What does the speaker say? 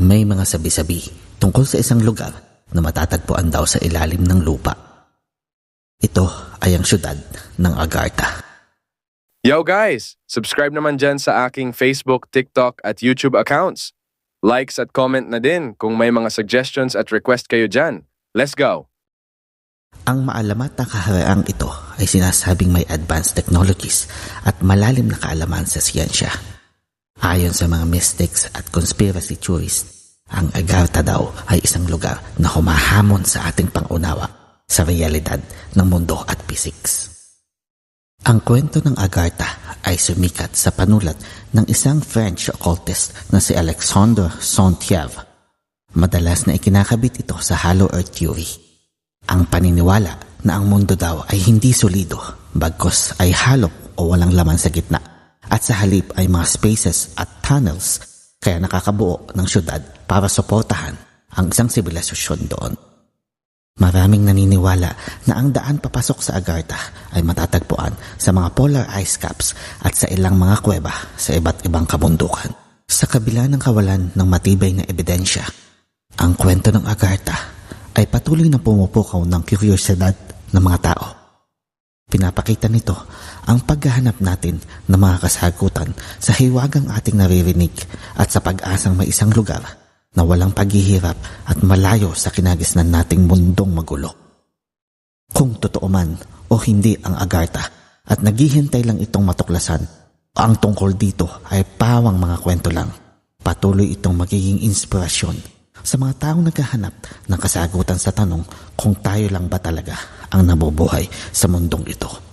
May mga sabi-sabi tungkol sa isang lugar na matatagpuan daw sa ilalim ng lupa. Ito ay ang syudad ng Agartha. Yo guys! Subscribe naman dyan sa aking Facebook, TikTok at YouTube accounts. Likes at comment na din kung may mga suggestions at request kayo dyan. Let's go! Ang maalamat na kahariang ito ay sinasabing may advanced technologies at malalim na kaalaman sa siyensya. Ayon sa mga mystics at conspiracy theorists, ang Agartha daw ay isang lugar na humahamon sa ating pangunawa sa realidad ng mundo at physics. Ang kwento ng Agartha ay sumikat sa panulat ng isang French occultist na si Alexandre Sontiev. Madalas na ikinakabit ito sa Hollow Earth Theory. Ang paniniwala na ang mundo daw ay hindi solido, bagkos ay halop o walang laman sa gitna, at sa halip ay mga spaces at tunnels, kaya nakakabuo ng syudad para suportahan ang isang sibilisasyon doon. Maraming naniniwala na ang daan papasok sa Agartha ay matatagpuan sa mga polar ice caps at sa ilang mga kuweba sa iba't ibang kabundukan. Sa kabila ng kawalan ng matibay na ebidensya, ang kwento ng Agartha ay patuloy na pumupukaw ng kuryosidad ng mga tao. Pinapakita nito ang paghahanap natin ng mga kasagutan sa hiwagang ating naririnig at sa pag-asang may isang lugar na walang paghihirap at malayo sa kinagisnan nating mundong magulo. Kung totoo man o hindi ang Agartha at naghihintay lang itong matuklasan, ang tungkol dito ay pawang mga kwento lang. Patuloy itong magiging inspirasyon sa mga taong naghahanap ng kasagutan sa tanong kung tayo lang ba talaga ang nabubuhay sa mundong ito.